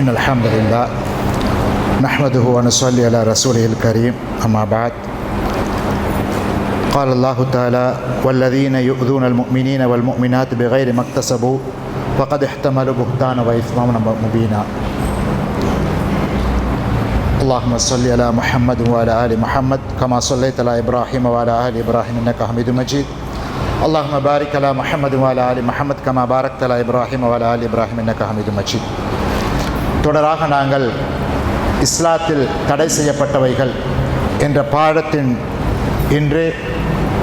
إن الحمد لله نحمده ونصلي على رسوله الكريم أما بعد. قال الله تعالى والذين يؤذون المؤمنين والمؤمنات بغير ما اكتسبوا فقد احتملوا بهتانا وإثما مبينا. اللهم صل على محمد وعلى آل محمد كما صليت على إبراهيم وعلى آل إبراهيم إنك حميد مجيد. اللهم بارك على محمد وعلى آل محمد كما باركت على إبراهيم وعلى آل إبراهيم إنك حميد مجيد. தொடராக நாங்கள் இஸ்லாத்தில் தடை செய்யப்பட்டவைகள் என்ற பாடத்தின் இன்று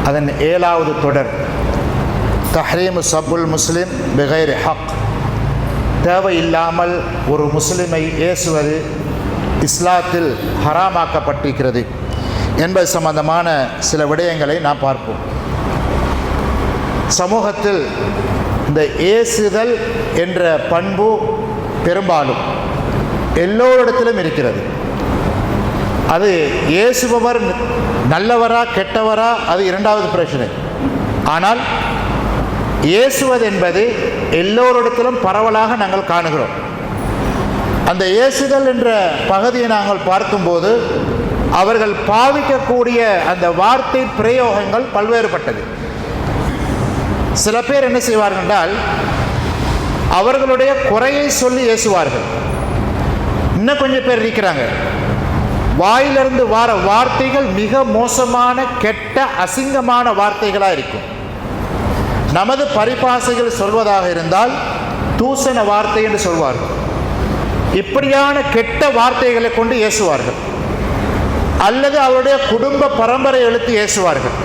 அதன் ஏழாவது தொடர் தஹ்ரீம் சபுல் முஸ்லிம் பிகைர் ஹக். தேவையில்லாமல் ஒரு முஸ்லிமை ஏசுவது இஸ்லாத்தில் ஹராமாக்கப்பட்டிருக்கிறது என்பது சம்பந்தமான சில விடயங்களை நாம் பார்ப்போம். சமூகத்தில் இந்த ஏசுதல் என்ற பண்பு பெரும்பாலும் எல்லோரிடத்திலும் இருக்கிறது. அது ஏசுபவர் நல்லவரா கெட்டவரா அது இரண்டாவது பிரச்சனை. ஆனால் இயேசுவது என்பது எல்லோரிடத்திலும் பரவலாக நாங்கள் காணுகிறோம். அந்த இயேசுதல் என்ற பகுதியை நாங்கள் பார்க்கும்போது அவர்கள் பாவிக்கக்கூடிய அந்த வார்த்தை பிரயோகங்கள் பல்வேறுபட்டது. சில பேர் என்ன செய்வார்கள் என்றால் அவர்களுடைய குறையை சொல்லி ஏசுவார்கள். இன்னும் கொஞ்சம் பேர் இருக்கிறாங்க. வாயிலிருந்து வார வார்த்தைகள் மிக மோசமான கெட்ட அசிங்கமான வார்த்தைகளாக இருக்கும். நமது பரிபாசைகள் சொல்வதாக இருந்தால் தூசண வார்த்தை என்று சொல்வார்கள். இப்படியான கெட்ட வார்த்தைகளை கொண்டு ஏசுவார்கள். அல்லது அவருடைய குடும்ப பரம்பரை எழுத்து ஏசுவார்கள்.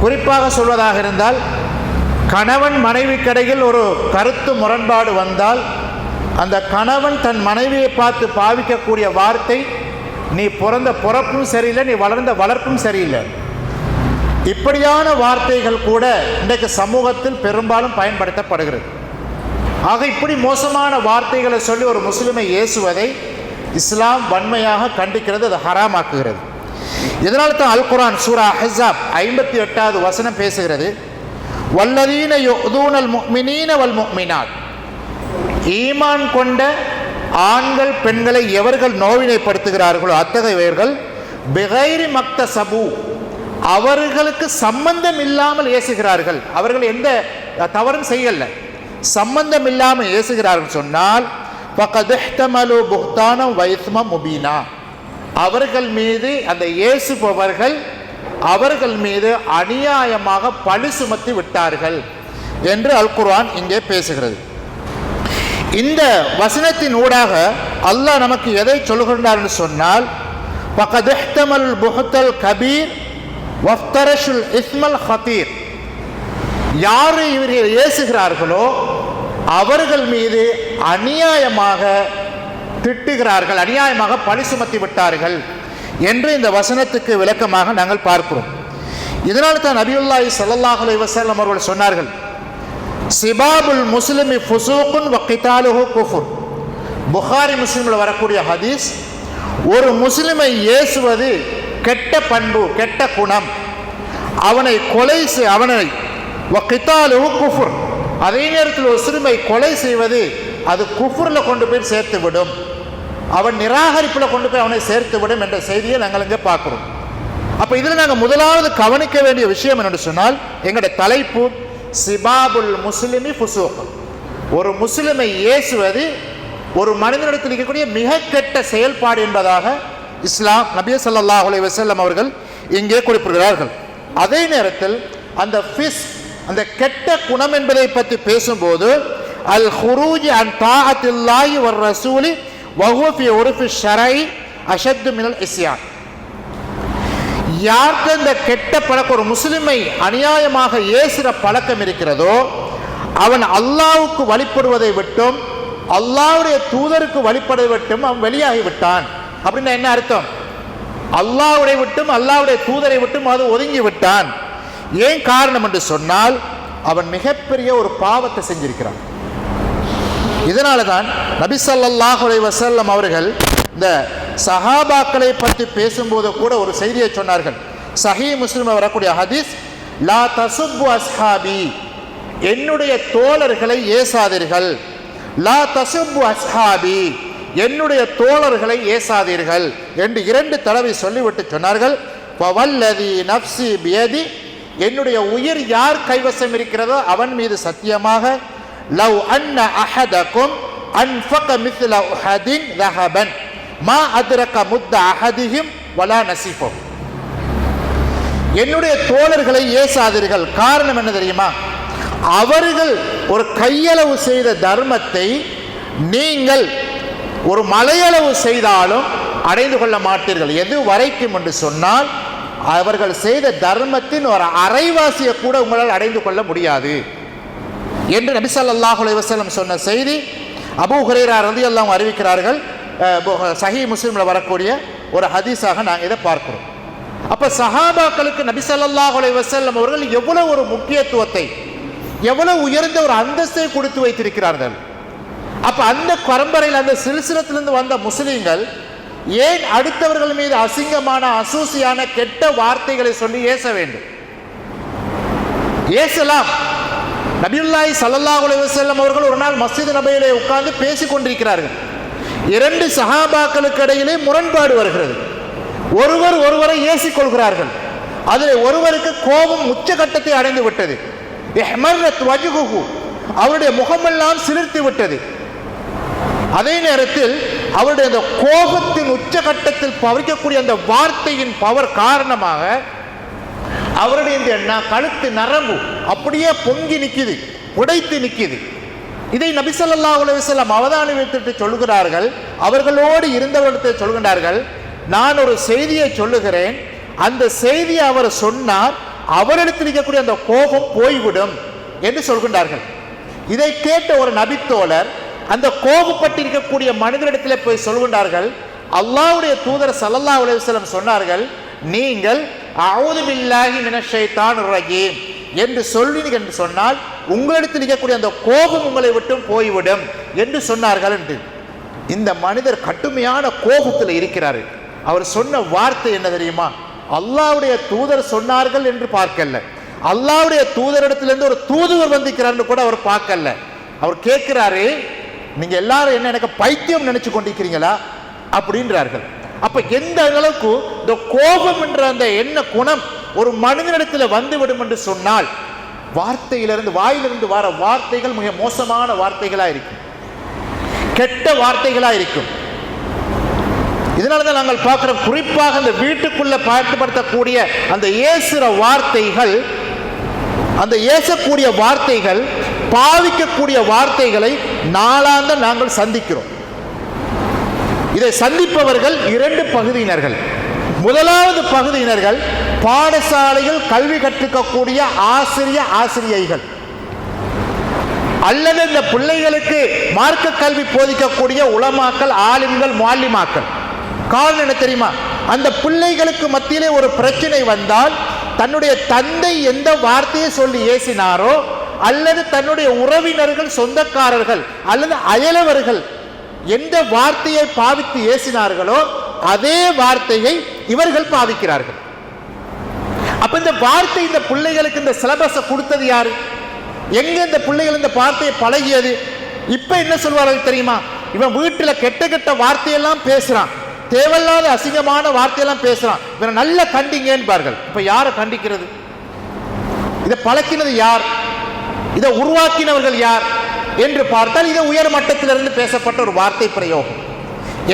குறிப்பாக சொல்வதாக இருந்தால் கணவன் மனைவி கடையில் ஒரு கருத்து முரண்பாடு வந்தால் அந்த கணவன் தன் மனைவியை பார்த்து பாவிக்கக்கூடிய வார்த்தை நீ பிறந்த பிறப்பும் சரியில்லை நீ வளர்ந்த வளர்ப்பும் சரியில்லை. இப்படியான வார்த்தைகள் கூட இன்றைக்கு சமூகத்தில் பெரும்பாலும் பயன்படுத்தப்படுகிறது. ஆக இப்படி மோசமான வார்த்தைகளை சொல்லி ஒரு முஸ்லிமை ஏசுவதை இஸ்லாம் வன்மையாக கண்டிக்கிறது அது ஹராமாக்குகிறது. இதனால் தான் அல் குரான் சூரா ஹசாப் ஐம்பத்தி எட்டாவது வசனம் பேசுகிறது வல்லதீன யுதூனல் முக்மினீன வல் முக்மினாத் ஈமான் கொண்ட ஆண்கள் பெண்களை எவர்கள் நோவினைப்படுத்துகிறார்களோ அத்தகையவர்கள் பெகைரி மக்த சபு அவர்களுக்கு சம்பந்தம் இல்லாமல் ஏசுகிறார்கள். அவர்கள் எந்த தவறும் செய்யல. சம்பந்தம் இல்லாமல் ஏசுகிறார்கள் சொன்னால் பக்கதெஹ்தமலு புக்தானம் வைஸ்ம முபீனா. அவர்கள் மீது அந்த இயேசுபவர்கள் அவர்கள் மீது அநியாயமாக பழி சுமத்தி விட்டார்கள் என்று அல் குர்ஆன் இங்கே பேசுகிறது. இந்த வசனத்தின் ஊடாக அல்லாஹ் நமக்கு எதை சொல்கின்றார்னு என்று சொன்னால் பக்கதெஹ்தமல் புஹத்தல் கபீர் வஃப்தரஷுல் இஸ்மல் ஹத்தீர் யார் இவர்கள் ஏசுகிறார்களோ அவர்கள் மீது அநியாயமாக திட்டுகிறார்கள் அநியாயமாக பழி சுமத்தி விட்டார்கள் என்று இந்த வசனத்துக்கு விளக்கமாக நாங்கள் பார்க்கிறோம். இதனால் தான் நபியுல்லாஹி ஸல்லல்லாஹு அலைஹி வஸல்லம் அவர்கள் சொன்னார்கள் சிபாபுல் முஸ்லிமி ஃபுசூக்குன் வக்கிதாலுஹு குஃபுர் புகாரி முஸ்லீமில் வரக்கூடிய ஹதீஸ் ஒரு முஸ்லிமை ஏசுவது கெட்ட பண்பு கெட்ட குணம் அவனை கொலை செய் அவனை வக்கிதாலுஹு குஃபுர் அதே நேரத்தில் ஒரு சிறுமை கொலை செய்வது அது குஃபுரில் கொண்டு போய் சேர்த்து விடும் அவன் நிராகரிப்பில் கொண்டு போய் அவனை சேர்த்து விடும் என்ற செய்தியை நாங்கள் இங்கே பார்க்குறோம் அப்போ இதில் நாங்கள் முதலாவது கவனிக்க வேண்டிய விஷயம் என்னென்னு சொன்னால் எங்களுடைய தலைப்பு சிபாபுல் முஸ்லிமி ஃபுசூக். ஒரு முஸ்லிமை ஏசுவது ஒரு மனிதனிடத்தில் இருக்கக்கூடிய மிக கெட்ட செயல்பாடு என்பதாக இஸ்லாம் நபிய சல்லாஹ் அலி வசல்லம் அவர்கள் இங்கே குறிப்பிடுகிறார்கள். அதே நேரத்தில் அந்த ஃபிஸ் அந்த கெட்ட குணம் என்பதை பற்றி பேசும்போது அல் ஹுரூஜி அன் தாஅத்தில்லாஹி ஒரு ரசூலி வஹூஃபி உருஃபி ஷரை அஷத்து மினல் இஸ்யான். யார்க்கு இந்த கெட்ட பழக்கம் ஒரு முஸ்லிமை அநியாயமாக ஏசுகிற பழக்கம் இருக்கிறதோ அவன் அல்லாவுக்கு வழிபடுவதை விட்டும் அல்லாவுடைய தூதருக்கு வழிபடுவதை விட்டும் அவன் வெளியாகி விட்டான். அப்படின்னா என்ன அர்த்தம்? அல்லாவுடைய விட்டும் அல்லாவுடைய தூதரை விட்டும் அது ஒதுங்கி விட்டான். ஏன் காரணம் என்று சொன்னால் அவன் மிகப்பெரிய ஒரு பாவத்தை செஞ்சிருக்கிறான். இதனால தான் நபி வசல்லம் அவர்கள் இந்த சஹாபாக்களை பற்றி பேசும்போது கூட ஒரு செய்தியை சொன்னார்கள். சஹீ முஸ்லிம் வரக்கூடிய ஹதீஸ் லா தசுப்பு அஸ்ஹாபி. என்னுடைய தோழர்களை ஏசாதீர்கள். லா தசுப்பு அஸ்ஹாபி. என்னுடைய தோழர்களை ஏசாதீர்கள் என்று இரண்டு தடவை சொல்லிவிட்டு சொன்னார்கள். பவல்லதி நப்சி பியதி. என்னுடைய உயிர் யார் கைவசம் இருக்கிறதோ அவன் மீது சத்தியமாக லவ் அன்ன அஹதக்கும் அன்ஃபக மித்ல உஹதின் ரஹபன் மா அதிரக்க முத்த அகதியும் வலா நசிப்போம் என்னுடைய தோழர்களை ஏசாதீர்கள். காரணம் என்ன தெரியுமா? அவர்கள் ஒரு கையளவு செய்த தர்மத்தை நீங்கள் ஒரு மலையளவு செய்தாலும் அடைந்து கொள்ள மாட்டீர்கள். எது வரைக்கும் என்று சொன்னால் அவர்கள் செய்த தர்மத்தின் ஒரு அரைவாசியை கூட உங்களால் அடைந்து கொள்ள முடியாது. என்று நபி ஸல்லல்லாஹு அலைஹி சொன்ன செய்தி அபு ஹுரேரா ரதி அன்ஹு அறிவிக்கிறார்கள். சஹீ முஸ்லீமில் வரக்கூடிய ஒரு ஹதீஸாக நாங்கள் இதை பார்க்குறோம். அப்போ சஹாபாக்களுக்கு நபி ஸல்லல்லாஹு அலைஹி அவர்கள் எவ்வளவு ஒரு முக்கியத்துவத்தை எவ்வளவு உயர்ந்த ஒரு அந்தஸ்தை கொடுத்து வைத்திருக்கிறார்கள். அப்போ அந்த பரம்பரையில் அந்த சிறுசிலத்திலிருந்து வந்த முஸ்லீம்கள் ஏன் அடுத்தவர்கள் மீது அசிங்கமான அசூசியான கெட்ட வார்த்தைகளை சொல்லி ஏச வேண்டும்? ஏசலாம் நபியுல்லாய் ஸல்லல்லாஹு அலைஹி வஸல்லம் அவர்கள் ஒரு நாள் மஸ்ஜித் நபையிலே உட்கார்ந்து பேசிக் கொண்டிருக்கிறார்கள் இரண்டு சஹாபாக்களுக்கு இடையிலே முரண்பாடு வருகிறது. ஒருவர் ஒருவரை ஏசிக் கொள்கிறார்கள் அதில் ஒருவருக்கு கோபம் உச்சகட்டத்தை அடைந்து விட்டது. அவருடைய முகமெல்லாம் சிலிர்த்து விட்டது. அதே நேரத்தில் அவருடைய அந்த கோபத்தின் உச்சகட்டத்தில் பவிக்கக்கூடிய அந்த வார்த்தையின் பவர் காரணமாக அவருடைய இந்த கழுத்து நரம்பு அப்படியே பொங்கி நிற்கிது உடைத்து நிற்கிது இதை நபி உலகம் அலைஹி வஸல்லம் அவதானித்துட்டு அவர்களோடு இருந்தவர்களிடத்தை சொல்கின்றார்கள் நான் ஒரு செய்தியை சொல்லுகிறேன். அந்த செய்தியை அவர் சொன்னார். அவரிடத்தில் இருக்கக்கூடிய அந்த கோபம் போய்விடும் என்று சொல்கின்றார்கள். இதை கேட்ட ஒரு நபித்தோழர் அந்த கோபப்பட்டிருக்கக்கூடிய மனிதரிடத்தில் போய் சொல்கின்றார்கள் அல்லாவுடைய தூதர் சல்லல்லா உலகம் சொன்னார்கள் நீங்கள் அவுதுமில்லாகி மினஷைத்தான் ரஹீம் என்று சொல்லினீர்கள் என்று சொன்னால் உங்களிடத்தில் இருக்கக்கூடிய அந்த கோபம் உங்களை விட்டும் போய்விடும் என்று சொன்னார்கள் என்று. இந்த மனிதர் கடுமையான கோபத்தில் இருக்கிறார். அவர் சொன்ன வார்த்தை என்ன தெரியுமா? அல்லாவுடைய தூதர் சொன்னார்கள் என்று பார்க்கல. அல்லாவுடைய தூதரிடத்திலிருந்து ஒரு தூதுவர் வந்திருக்கிறார்னு கூட அவர் பார்க்கல. அவர் கேட்கிறாரு நீங்கள் எல்லாரும் என்ன எனக்கு பைத்தியம் நினைச்சு கொண்டிருக்கிறீங்களா? அப்படின்றார்கள். அப்போ எந்த அளவுக்கு இந்த கோபம் என்ற அந்த என்ன குணம் ஒரு மனிதனிடத்தில் வந்துவிடும் என்று சொன்னால் வார்த்தையிலிருந்து வாயிலிருந்து வர வார்த்தைகள் மிக மோசமான வார்த்தைகளாக இருக்கும். கெட்ட வார்த்தைகளாக இருக்கும். இதனால தான் நாங்கள் பார்க்குறோம் குறிப்பாக அந்த வீட்டுக்குள்ள பயன்படுத்தக்கூடிய அந்த ஏசுற வார்த்தைகள் அந்த ஏசக்கூடிய வார்த்தைகள் பாவிக்கக்கூடிய வார்த்தைகளை நாளாந்த நாங்கள் சந்திக்கிறோம். இதை சந்திப்பவர்கள் இரண்டு பகுதியினர்கள். முதலாவது பகுதியினர்கள் பாடசாலையில் கல்வி கற்றுக்கக்கூடிய ஆசிரிய ஆசிரியைகள். அல்லது இந்த பிள்ளைகளுக்கு மார்க்க கல்வி போதிக்கக்கூடிய உளமாக்கல் ஆலிம்கள் மாலிமாக்கள். காரணம் என்ன தெரியுமா? அந்த பிள்ளைகளுக்கு மத்தியிலே ஒரு பிரச்சனை வந்தால் தன்னுடைய தந்தை எந்த வார்த்தையை சொல்லி ஏசினாரோ அல்லது தன்னுடைய உறவினர்கள் சொந்தக்காரர்கள் அல்லது அயலவர்கள் எந்த வார்த்தையை பாவித்து ஏசினார்களோ அதே வார்த்தையை இவர்கள் பாவிக்கிறார்கள். அப்ப இந்த வார்த்தை இந்த பிள்ளைகளுக்கு இந்த சிலபஸை கொடுத்தது யாரு? எங்க இந்த பிள்ளைகள் இந்த வார்த்தையை பழகியது? இப்ப என்ன சொல்வார்கள் தெரியுமா? இவன் வீட்டில் கெட்ட கெட்ட வார்த்தையெல்லாம் பேசுறான். தேவையில்லாத அசிங்கமான வார்த்தையெல்லாம் பேசுறான். இவனை நல்ல கண்டிங்கன்பார்கள். இப்ப யாரை கண்டிக்கிறது? இதை பழக்கினது யார்? இதை உருவாக்கினவர்கள் யார்? என்று பார்த்தால் இதை உயர் மட்டத்திலிருந்து பேசப்பட்ட ஒரு வார்த்தை பிரயோகம்.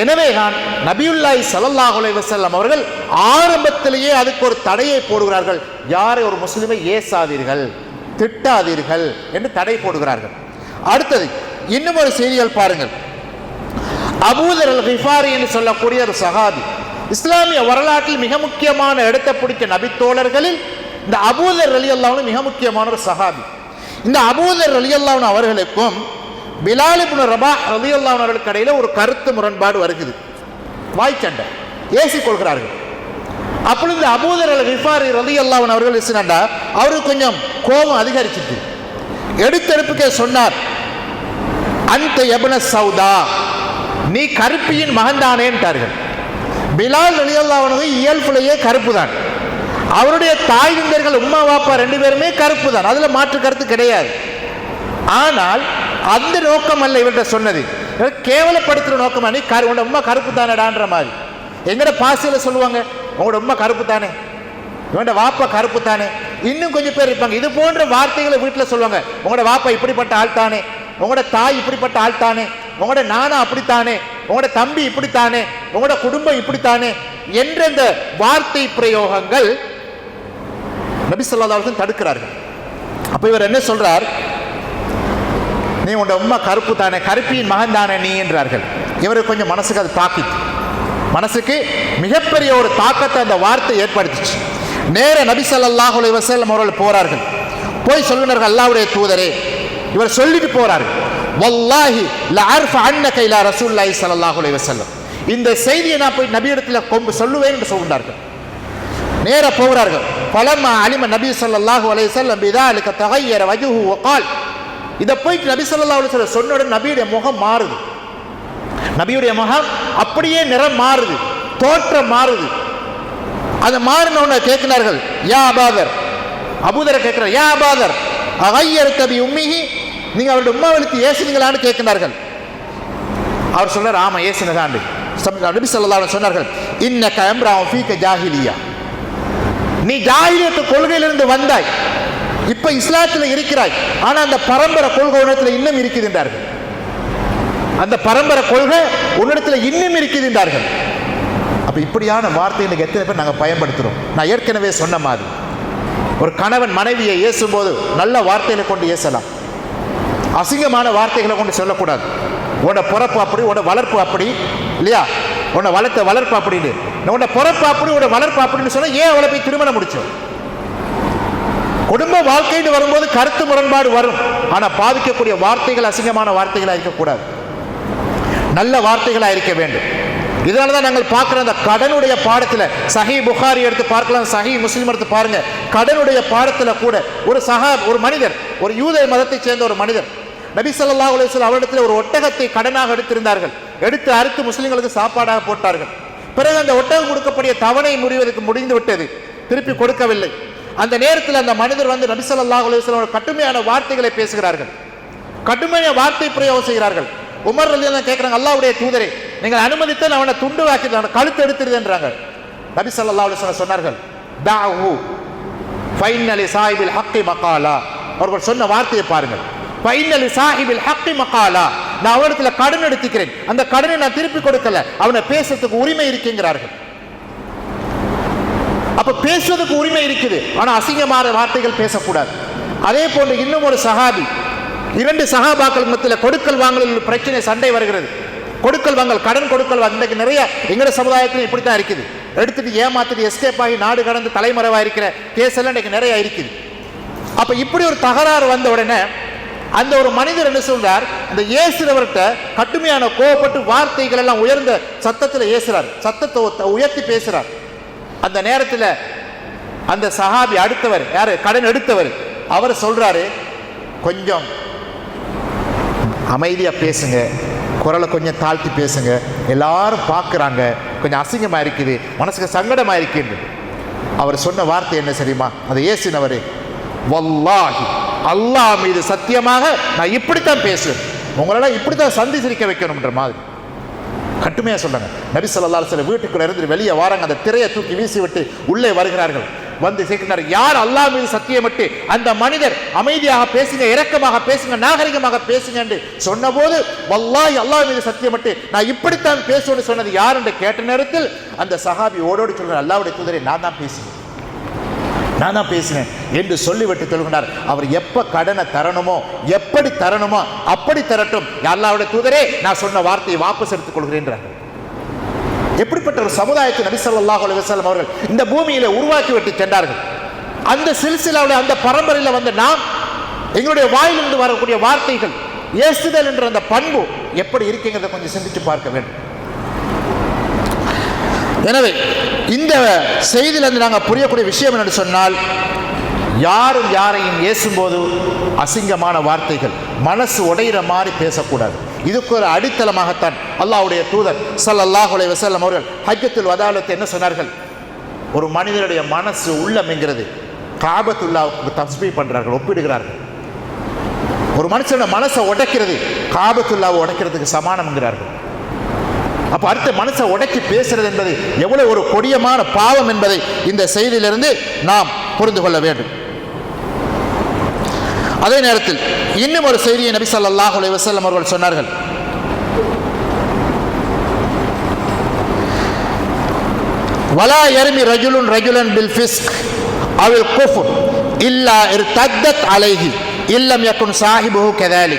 எனவே தான் நபியுல்லாஹி ஸல்லல்லாஹு அவர்கள் ஆரம்பத்திலேயே அதுக்கு ஒரு தடையை போடுகிறார்கள். யாரை ஒரு முஸ்லிமை ஏசாதீர்கள் திட்டாதீர்கள் என்று தடை போடுகிறார்கள். அடுத்தது இன்னும் ஒரு செய்திகள் பாருங்கள். அபூதர் அல் ஹிஃபாரி என்று சொல்லக்கூடிய ஒரு சகாபி இஸ்லாமிய வரலாற்றில் மிக முக்கியமான இடத்தை பிடிச்ச நபித்தோழர்களில் இந்த அபூதர் அலி அல்லாவும் மிக முக்கியமான ஒரு சகாபி இந்த அபூதர் அலி அல்லாவும் அவர்களுக்கும் பிலால் இப்னு ரபா ரலி அல்லாஹ் இடையில ஒரு கருத்து முரண்பாடு வருகிறது. வாய்ச்சண்டை ஏசி கொள்கிறார்கள். அப்பொழுது இந்த அபூதர் அல் கிஃபாரி ரலி அவர்கள் இசுனண்டா அவருக்கு கொஞ்சம் கோபம் அதிகரிச்சிட்டு எடுத்தெடுப்புக்கே சொன்னார் அந்த எபன சவுதா நீ கருப்பியின் மகன்தானேன்ட்டார்கள் பிலால் அலியல்லாவனுக்கு இயல்புலேயே கருப்பு தான் அவருடைய தாய் உம்மா வாப்பா ரெண்டு பேருமே கருப்பு தான் அதில் மாற்று கருத்து கிடையாது. ஆனால் அந்த நோக்கம் அல்ல இவர்கிட்ட சொன்னது கேவலப்படுத்துகிற நோக்கம் அணி கரு உன்னோட உண்மை கருப்பு தானடான்ற மாதிரி. எங்கட பாசையில் சொல்லுவாங்க உங்களோட உண்மை கருப்பு தானே இவன்ட வாப்பா கருப்பு தானே இன்னும் கொஞ்சம் பேர் இருப்பாங்க. இது போன்ற வார்த்தைகளை வீட்டில் சொல்லுவாங்க. உங்களோட வாப்பா இப்படிப்பட்ட ஆள் தானே உங்களோட தாய் இப்படிப்பட்ட ஆள் தானே உங்களோட நானா அப்படித்தானே. உங்களோட தம்பி இப்படித்தானே. உங்களோட குடும்பம் இப்படித்தானே. என்ற இந்த வார்த்தை பிரயோகங்கள் நபி சொல்லாதவர்கள் தடுக்கிறார்கள். அப்போ இவர் என்ன சொல்றார்? நீ உண்ட உம்மா கருப்பு தானே கருப்பியின் மகன் தானே நீ என்றார்கள். இவருக்கு கொஞ்சம் மனசுக்கு அது தாக்கிச்சு மனசுக்கு மிகப்பெரிய ஒரு தாக்கத்தை அந்த வார்த்தை ஏற்படுத்துச்சு. நேர நபி ஸல்லல்லாஹு அலைஹி அவர்கள் போறார்கள். போய் சொல்லுனார்கள் அல்லாவுடைய தூதரே. இவர் சொல்லிட்டு போறாரு வல்லாஹி லஅர்ஃப அன்னக இலா ரசூலுல்லாஹி ஸல்லல்லாஹு அலைஹி வஸல்லம். இந்த செய்தியை நான் போய் நபியிடத்தில் கொம்பு சொல்லுவேன் என்று சொல்கிறார்கள் நேர போகிறார்கள். பலமா அலிம நபி ஸல்லல்லாஹு அலைஹி வஸல்லம் பிதாலிக தகையர வஜுஹு வகால் இதை போயிட்டு நபி ஸல்லல்லாஹு அலைஹி சொன்ன உடனே நபியுடைய முகம் மாறுது. நபியுடைய முகம் அப்படியே நிறம் மாறுது தோற்றம் மாறுது. அது மாறின கேட்கிறார்கள் யா அபாதர். அபூதரை கேட்கிறார் யா அபாதர். அகையர் கவி உம்மிகி நீங்கள் அவருடைய உம்மாவளுக்கு ஏசுனீங்களான்னு கேட்கிறார்கள் அவர் சொல்றார் ஆமா ஏசுனதாண்டு. நபி சொல்லலாம் சொன்னார்கள் இன்ன அம்ராஉ ஃபீக்க ஜாகிலியா நீ ஜாகிலியத்து கொள்கையிலிருந்து வந்தாய். இப்ப இஸ்லாத்தில் இருக்கிறாய். ஆனா அந்த பரம்பரை கொள்கை உன்னத்தில் இன்னும் இருக்குதுன்றார்கள் அந்த பரம்பரை கொள்கை உன்னிடத்தில் இன்னும் இருக்குதுன்றார்கள் அப்ப இப்படியான வார்த்தை எத்தனை பேர் நாங்கள் பயன்படுத்துறோம்? நான் ஏற்கனவே சொன்ன மாதிரி. ஒரு கணவன் மனைவியை ஏசும்போது நல்ல வார்த்தைகளை கொண்டு ஏசலாம். அசிங்கமான வார்த்தைகளை கொண்டு சொல்லக்கூடாது. உன்னோட பிறப்பு அப்படி உன்னோட வளர்ப்பு அப்படி இல்லையா? உன்னை வளர்த்த வளர்ப்பு அப்படின்னு. உன்னோட பிறப்பு அப்படி உன்னோட வளர்ப்பு அப்படின்னு சொன்னால் ஏன் அவளை போய் திருமணம் முடிச்சோம்? குடும்ப வாழ்க்கைன்னு வரும்போது கருத்து முரண்பாடு வரும். ஆனால் பாதிக்கக்கூடிய வார்த்தைகள் அசிங்கமான வார்த்தைகளாக இருக்கக்கூடாது. நல்ல வார்த்தைகளாக இருக்க வேண்டும். இதனால தான் நாங்கள் பார்க்குற அந்த கடனுடைய பாடத்தில் சஹி புகாரி எடுத்து பார்க்கலாம் சஹி முஸ்லீம் எடுத்து பாருங்க. கடனுடைய பாடத்தில் கூட ஒரு சஹா ஒரு மனிதர் ஒரு யூத மதத்தைச் சேர்ந்த ஒரு மனிதர் நபி ஸல்லல்லாஹு அலைஹி அவரிடத்தில் ஒரு ஒட்டகத்தை கடனாக எடுத்திருந்தார்கள். எடுத்து அறுத்து முஸ்லீம்களுக்கு சாப்பாடாக போட்டார்கள். பிறகு அந்த ஒட்டகம் கொடுக்கக்கூடிய தவணை முடிவதற்கு முடிந்து விட்டது. திருப்பி கொடுக்கவில்லை. அந்த நேரத்தில் அந்த மனிதர் வந்து நபிசல்லாஹ் ஸல்லல்லாஹு கடுமையான வார்த்தைகளை பேசுகிறார்கள். கடுமையான வார்த்தை பிரயோகம் செய்கிறார்கள். உமர் அலி தான் கேட்குறாங்க அல்லாவுடைய தூதரை நீங்கள் அனுமதித்தால் அவனை துண்டு வாக்கி அவனை கழுத்து எடுத்துருதுன்றாங்க நபி சல்லா அலுவலம் சொன்னார்கள் தாஹு ஃபைனலி சாஹிபில் ஹக்கி மகாலா. அவர்கள் சொன்ன வார்த்தையை பாருங்கள் ஃபைனலி சாஹிபில் ஹக்கி மக்காலா நான் அவனிடத்துல கடன் எடுத்துக்கிறேன். அந்த கடனை நான் திருப்பி கொடுக்கல. அவனை பேசுறதுக்கு உரிமை இருக்குங்கிறார்கள். அப்போ பேசுவதற்கு உரிமை இருக்குது. ஆனால் அசிங்கமான வார்த்தைகள் பேசக்கூடாது. அதே போன்று இன்னும் ஒரு சகாபி இரண்டு சகாபாக்கள் மத்தியில் கொடுக்கல் வாங்கலில் பிரச்சனை சண்டை வருகிறது. கொடுக்கல் வாங்கல் கடன் கொடுக்கல் இன்றைக்கு நிறைய எங்கட சமுதாயத்திலும் இப்படி தான் இருக்குது. எடுத்துட்டு ஏமாத்துட்டு எஸ்கேப் ஆகி நாடு கடந்து தலைமறைவாக இருக்கிற கேஸ் எல்லாம் இன்றைக்கு நிறைய இருக்குது. அப்போ இப்படி ஒரு தகராறு வந்த உடனே அந்த ஒரு மனிதர் என்ன சொல்றார்? அந்த ஏசுறவர்கிட்ட கடுமையான கோவப்பட்டு வார்த்தைகள் எல்லாம் உயர்ந்த சத்தத்தில் ஏசுறார். சத்தத்தை உயர்த்தி பேசுறார். அந்த நேரத்தில் அந்த சஹாபி அடுத்தவர் யாரு? கடன் எடுத்தவர். அவர் சொல்றாரு கொஞ்சம் அமைதியா பேசுங்க. குரலை கொஞ்சம் தாழ்த்தி பேசுங்க. எல்லாரும் பார்க்குறாங்க. கொஞ்சம் அசிங்கமாக இருக்குது. மனசுக்கு சங்கடமாக இருக்குது அவர் சொன்ன வார்த்தை என்ன தெரியுமா? அந்த ஏசினவர் வல்லாஹி அல்லாஹ் மீது சத்தியமாக நான் இப்படித்தான் பேசுவேன். உங்களெல்லாம் இப்படித்தான் சந்தி சிரிக்க வைக்கணுன்ற மாதிரி. கட்டுமையாக சொல்றாங்க நபி ஸல்லல்லாஹு சில வீட்டுக்குள்ளே இருந்து வெளியே வராங்க. அந்த திரையை தூக்கி வீசி விட்டு உள்ளே வருகிறார்கள். வந்து சேர்க்கிறார் யார் அல்லாஹ் மீது சத்தியமிட்டு அந்த மனிதர் அமைதியாக பேசுங்க இரக்கமாக பேசுங்க நாகரிகமாக பேசுங்க என்று சொன்னபோது வல்லாய் அல்லாஹ் மீது சத்தியமிட்டு நான் இப்படித்தான் பேசுவேன்னு சொன்னது யார்? என்று கேட்ட நேரத்தில் அந்த சஹாபி ஓடோடி சொல்றார் அல்லாவுடைய தூதரை நான் தான் பேசுவேன். நான் தான் பேசினேன் என்று சொல்லிவிட்டு சொல்கிறார் அவர் எப்ப கடனை தரணுமோ எப்படி தரணுமோ அப்படி தரட்டும். அல்லாவுடைய தூதரே நான் சொன்ன வார்த்தையை வாபஸ் எடுத்துக் கொள்கிறேன்றார். எப்படிப்பட்ட ஒரு சமுதாயத்தை நபிசல்லாஹ் அலுவலம் அவர்கள் இந்த பூமியில உருவாக்கி விட்டு சென்றார்கள். அந்த சில்சிலாவில் அந்த பரம்பரையில் வந்த நாம் எங்களுடைய வாயிலிருந்து வரக்கூடிய வார்த்தைகள் ஏசுதல் என்ற அந்த பண்பு எப்படி இருக்குங்கிறத கொஞ்சம் சிந்திச்சு பார்க்க வேண்டும். எனவே இந்த செய்தியிலிருந்து நாங்கள் புரியக்கூடிய விஷயம் என்று சொன்னால் யாரும் யாரையும் ஏசும்போது அசிங்கமான வார்த்தைகள் மனசு உடையிற மாதிரி பேசக்கூடாது. இதுக்கு ஒரு அடித்தளமாகத்தான் அல்லாஹுடைய தூதர் சல் அலைஹி வசல்லம் அவர்கள் ஹஜ்ஜத்துல் வதாலத்தை என்ன சொன்னார்கள்? ஒரு மனிதனுடைய மனசு உள்ளம் என்கிறது காபத்துல்லாவுக்கு தஸ்பீ பண்ணுறார்கள் ஒப்பிடுகிறார்கள். ஒரு மனுஷனோட மனசை உடைக்கிறது காபத்துல்லாவை உடைக்கிறதுக்கு சமானம்ங்கிறார்கள். அப்போ அடுத்த மனசை உடைச்சி பேசுறது என்பது எவ்வளவு ஒரு கொடியமான பாவம் என்பதை இந்த செய்தியிலிருந்து நாம் புரிந்து கொள்ள வேண்டும். அதே நேரத்தில் இன்னும் ஒரு செய்தியை நபி சொல்லாஹ் அலைஹி அவர்கள் சொன்னார்கள். வலா எருமி ரஜுலுன் ரஜுலன் பில் ஃபிஸ்க் அவில் குஃபு இல்லா இர்தத்தத் அலைஹி இல்லம் யக்குன் சாஹிபு கதாலி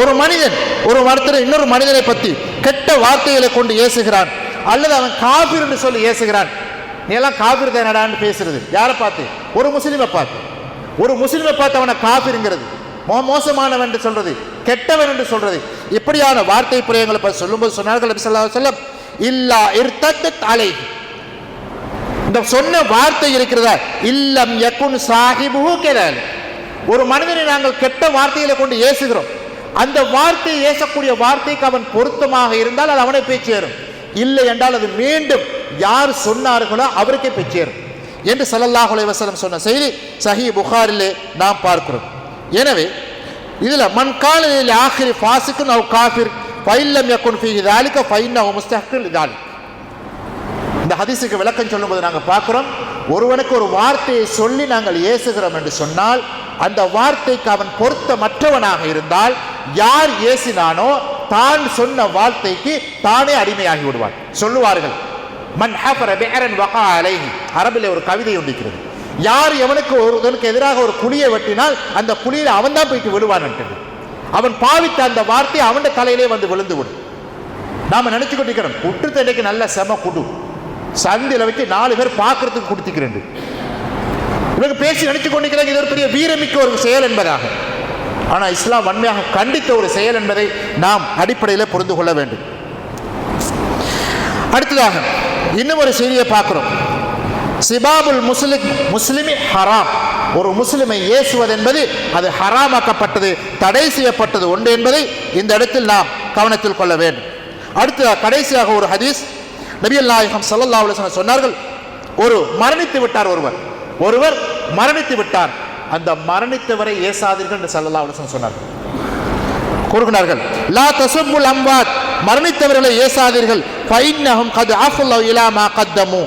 ஒரு மனிதன் ஒரு ஒருத்தர் இன்னொரு மனிதனை பற்றி கெட்ட வார்த்தைகளை கொண்டு ஏசுகிறான். அல்லது அவன் காபிர் என்று சொல்லி ஏசுகிறான். நீ எல்லாம் காபிர் தானடான்னு பேசுறது. யாரை பார்த்து? ஒரு முஸ்லீமை பார்த்து. ஒரு முஸ்லீமை பார்த்து அவனை காபிருங்கிறது. மோ மோசமானவன் என்று சொல்றது. கெட்டவன் என்று சொல்றது. இப்படியான வார்த்தை புரியங்களை பற்றி சொல்லும்போது சொன்னார்கள் நபி சொல்லம் இல்லா இர்தத்தத் அலை இந்த சொன்ன வார்த்தை இருக்கிறதா? இல்லம் யக்குன் சாஹிபு கெதாலி ஒரு மனிதனை நாங்கள் கெட்ட வார்த்தைகளை கொண்டு ஏசுகிறோம். அந்த வார்த்தை ஏசக்கூடிய வார்த்தைக்கு அவன் பொருத்தமாக இருந்தால் அது அவனை போய் சேரும். இல்லை என்றால் அது மீண்டும் யார் சொன்னார்களோ அவருக்கே போய் சேரும். என்று ஸல்லல்லாஹு வசலம் சொன்ன செய்தி சஹி புகாரிலே நாம் பார்க்கிறோம். எனவே இதில் மண் காலில் ஆஹிரி ஃபாசிக்கு நவ் காஃபிர் ஃபைல்லம் யக்குன் ஃபி இதாலிக்க ஃபைன் நவ் முஸ்தஹில் இதாலி இந்த ஹதீஸுக்கு விளக்கம் சொல்லும்போது நாங்கள் பார்க்குறோம் ஒருவனுக்கு ஒரு வார்த்தையை சொல்லி நாங்கள் ஏசுகிறோம் என்று சொன்னால் அந்த வார்த்தைக்கு அவன் பொருத்தமற்றவனாக இருந்தால் யார் ஏசினானோ தான் சொன்ன வார்த்தைக்கு தானே அடிமையாகி விடுவார் சொல்லுவார்கள் மன் ஹஃபர பிஅரன் வகா அலைஹி. அரபிலே ஒரு கவிதை உண்டிக்கிறது யார் எவனுக்கு ஒருவனுக்கு எதிராக ஒரு குழியை வெட்டினால் அந்த குழியில் அவன் தான் போயிட்டு விழுவான் அவன் பாவித்த அந்த வார்த்தை அவன் தலையிலே வந்து விழுந்து விடும். நாம நினச்சி கொண்டிருக்கிறோம் குற்று தண்டைக்கு நல்ல செம குடு. சந்தில வச்சு நாலு பேர் பார்க்கறதுக்கு கொடுத்துக்கிறேன். இவங்க பேசி நினச்சி கொண்டிருக்கிறாங்க இது ஒரு பெரிய வீரமிக்க ஒரு செயல் என்பதாக. ஆனால் இஸ்லாம் வன்மையாக கண்டித்த ஒரு செயல் என்பதை நாம் அடிப்படையில் புரிந்து கொள்ள வேண்டும். அடுத்ததாக இன்னும் ஒரு செய்தியை பார்க்குறோம். சிபாபுல் முஸ்லிம் முஸ்லிமி ஹராம். ஒரு முஸ்லிமை ஏசுவது என்பது அது ஹராமாக்கப்பட்டது தடை செய்யப்பட்டது ஒன்று என்பதை இந்த இடத்தில் நாம் கவனத்தில் கொள்ள வேண்டும். அடுத்த கடைசியாக ஒரு ஹதீஸ். நபியல் நாயகம் சல்லல்லா சொன்னார்கள் ஒரு மரணித்து விட்டார் ஒருவர். ஒருவர் மரணித்து விட்டார். அந்த மரணித்தவரை ஏசாதீர்கள் என்று சல்லல்லா அலுவலன் சொன்னார். கூறுகிறார்கள் லா தசும்புல் அம்பாத் மரணித்தவர்களை ஏசாதீர்கள். ஃபைன்னஹும் கத் ஆஃபுல்லா இலாமா கத்தமு.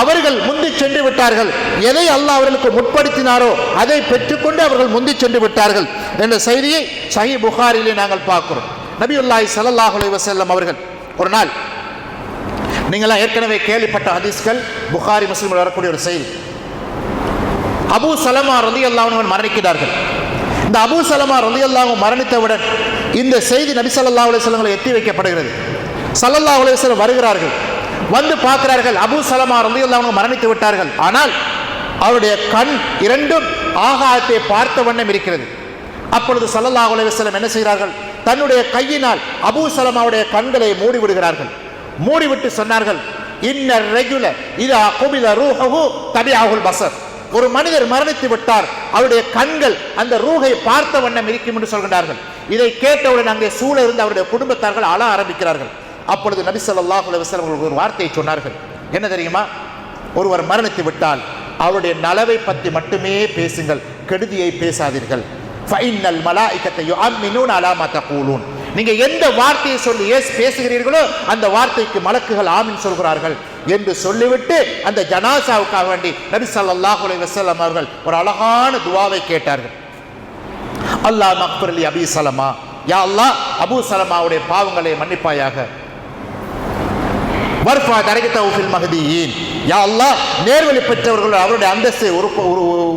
அவர்கள் முந்தி சென்று விட்டார்கள். எதை அல்லாஹ் அவர்களுக்கு முற்படுத்தினாரோ அதை பெற்றுக்கொண்டு அவர்கள் முந்தி சென்று விட்டார்கள். என்ற செய்தியை சஹி புகாரிலே நாங்கள் பார்க்கிறோம். நபியுல்லாஹி ஸல்லல்லாஹு வசல்லம் அவர்கள் ஒரு நாள் நீங்களாம் ஏற்கனவே கேள்விப்பட்ட ஹதீஸ்கள் புகாரி முஸ்லிமில் வரக்கூடிய ஒரு செய்தி. அபு சலமா ரலி அல்லாஹ் மரணிக்கிறார்கள். இந்த அபூ சலமா ரலி அல்லாஹ் மரணித்தவுடன் இந்த செய்தி நபி சல்லா அலுவலங்களை எத்தி வைக்கப்படுகிறது சல்லல்லா அலுவலம் வருகிறார்கள். வந்து பார்க்கிறார்கள். அபு சலமா ரலி அல்லாஹ் மரணித்து விட்டார்கள். ஆனால் அவருடைய கண் இரண்டும் ஆகாயத்தை பார்த்த வண்ணம் இருக்கிறது. அப்பொழுது சல்லல்லா அலுவலம் என்ன செய்கிறார்கள்? தன்னுடைய கையினால் அபூ சலமாவுடைய கண்களை மூடி விடுகிறார்கள். மூடிவிட்டு சொன்னார்கள் இன்னர் இது இதா குபில ரூஹு தபியாகுல் பசர் ஒரு மனிதர் மரணித்து விட்டார். அவருடைய கண்கள் அந்த ரூகை பார்த்த வண்ணம் இருக்கும் என்று சொல்கிறார்கள் இதை கேட்டவுடன் அங்கே சூழ இருந்து அவருடைய குடும்பத்தார்கள் அழ ஆரம்பிக்கிறார்கள். அப்பொழுது நபி ஸல்லல்லாஹு அவர்கள் ஒரு வார்த்தையை சொன்னார்கள். என்ன தெரியுமா? ஒருவர் மரணித்து விட்டால் அவருடைய நலவை பற்றி மட்டுமே பேசுங்கள் கெடுதியை பேசாதீர்கள். ஃபைனல் மலாயிக்கத்தை யுஅம்மினூன அலாமா தகூலூன். நீங்கள் எந்த வார்த்தையை சொல்லி ஏஸ் பேசுகிறீர்களோ அந்த வார்த்தைக்கு மலக்குகள் ஆமின் சொல்கிறார்கள். என்று சொல்லிவிட்டு அந்த ஜனாசாவுக்காக வேண்டி நபி ஸல்லல்லாஹு அலைஹி அவர்கள் ஒரு அழகான துவாவை கேட்டார்கள். அல்லாஹ் அலி அபி சலமா. யா அல்லாஹ் அபூ சலமாவுடைய பாவங்களை மன்னிப்பாயாக. வர்ஃபா தரகத்தவு ஃபில் மஹதியின். யா அல்லாஹ் நேர்வழி பெற்றவர்கள் அவருடைய அந்தஸ்தை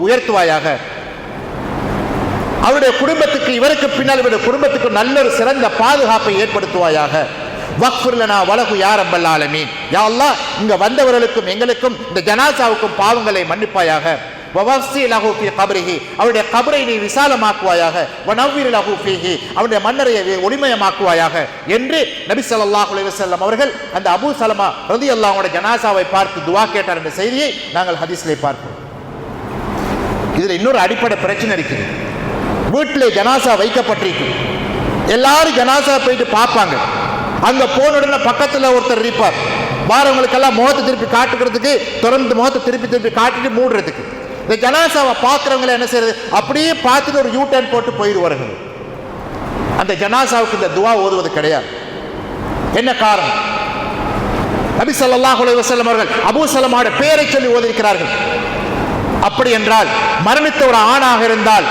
உயர்த்துவாயாக. அவருடைய குடும்பத்துக்கு இவருக்கு பின்னால் இவருடைய குடும்பத்துக்கு நல்ல ஒரு சிறந்த பாதுகாப்பை ஏற்படுத்துவாயாக. வக்ஃபுர்லனா வலகு யார் அம்பல் ஆலமீன். யா அல்லா இங்க வந்தவர்களுக்கும் எங்களுக்கும் இந்த ஜனாசாவுக்கும் பாவங்களை மன்னிப்பாயாக. வவசி லஹு ஃபீ கபரிஹி அவருடைய கபரை நீ விசாலமாக்குவாயாக. வனவீர் லஹு ஃபீஹி அவருடைய மன்னரையை ஒளிமயமாக்குவாயாக. என்று நபி ஸல்லல்லாஹு அலைஹி வஸல்லம் அவர்கள் அந்த அபூ சலமா ரலியல்லாஹு ஜனாசாவை பார்த்து துஆ கேட்டார் என்ற செய்தியை நாங்கள் ஹதீஸ்லே பார்ப்போம். இதில் இன்னொரு அடிப்படை பிரச்சனை இருக்குது. வீட்டில் ஜனாசா வைக்கப்பட்டிருக்கு. எல்லாரும் ஜனாசா போயிட்டு பார்ப்பாங்க. அங்க போன உடனே பக்கத்தில் ஒருத்தர் இருப்பார். வாரவங்களுக்கெல்லாம் முகத்தை திருப்பி காட்டுக்கிறதுக்கு திறந்து முகத்தை திருப்பி திருப்பி காட்டிட்டு மூடுறதுக்கு. இந்த ஜனாசாவை பார்க்குறவங்கள என்ன செய்யறது அப்படியே பார்த்துட்டு ஒரு யூ டர்ன் போட்டு போயிடுவார்கள். அந்த ஜனாசாவுக்கு இந்த துவா ஓதுவது கிடையாது. என்ன காரணம்? நபி ஸல்லல்லாஹு அலைஹி அவர்கள் அபூ சலமாவோட பேரை சொல்லி ஓதிருக்கிறார்கள் அப்படி என்றால் மரணித்த ஒரு ஆணாக இருந்தால்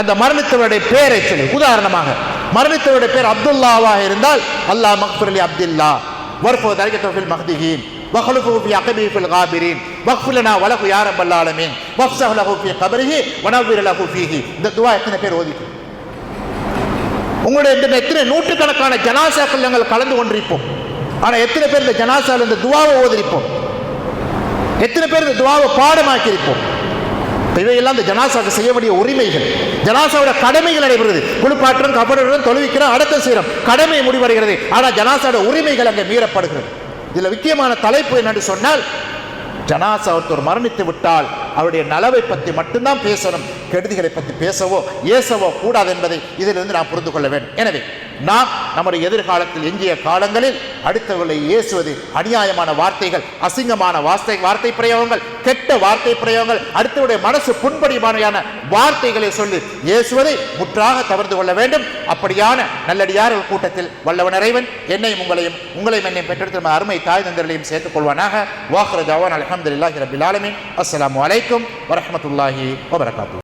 அந்த மரணித்தவருடைய பேரை சொல்லி உதாரணமாக மரணித்தவருடைய பேர் அப்துல்லாவாக இருந்தால் அல்லாஹ் மக்ஃபிர் அலி அப்துல்லா வர்ஃபோ தரிகத்து ஃபில் மஹ்திஹீன் வஹலுஃபு ஃபி அகபி காபிரீன் வக்ஃபிர் லனா வலகு யா ரப்பல் ஆலமீன் கபரிஹி வனவ்விர் லஹு இந்த துஆ எத்தனை பேர் ஓதிக்கும்? உங்களுடைய இந்த எத்தனை நூற்றுக்கணக்கான ஜனாசாக்கள் நாங்கள் கலந்து கொண்டிருப்போம். ஆனா எத்தனை பேர் இந்த ஜனாசாவில் இந்த துவாவை ஓதிருப்போம்? எத்தனை பேர் இந்த துவாவை பாடமாக்கியிருப்போம்? இவையெல்லாம் இந்த ஜனாசாவுக்கு செய்ய வேண்டிய உரிமைகள். ஜனாசாவோட கடமைகள் நடைபெறுது குளிப்பாற்றம் கபடுடன் தொழுவிக்கிறோம் அடக்கம் செய்கிறோம். கடமை முடிவடைகிறது. ஆனால் ஜனாசாவோட உரிமைகள் அங்கே மீறப்படுகிறது. இதில் முக்கியமான தலைப்பு என்னென்று சொன்னால் ஜனாசா ஒருத்தர் மரணித்து விட்டால் அவருடைய நலவை பற்றி மட்டும்தான் பேசணும். கெடுதிகளை பற்றி பேசவோ ஏசவோ கூடாது என்பதை இதிலிருந்து நான் புரிந்து கொள்ள வேண்டும். எனவே நாம் நம்முடைய எதிர்காலத்தில் எஞ்சிய காலங்களில் அடுத்தவர்களை ஏசுவது அநியாயமான வார்த்தைகள் அசிங்கமான வார்த்தை வார்த்தை பிரயோகங்கள் கெட்ட வார்த்தை பிரயோகங்கள் அடுத்தவருடைய மனசு புண்படிமான வார்த்தைகளை சொல்லி ஏசுவதை முற்றாக தவிர்த்து கொள்ள வேண்டும். அப்படியான நல்லடியார்கள் கூட்டத்தில் வல்லவன் இறைவன் என்னையும் உங்களையும் உங்களையும் என்னையும் பெற்றெடுத்த அருமை தாய் தந்தர்களையும் சேர்த்துக் கொள்வானாக. வாஹ்ர ஜவான் அலமதுல்லாஹி ரபில் ஆலமின். அஸ்லாம் அலைக்கும் வரமத்துல்லாஹி வபரகாத்து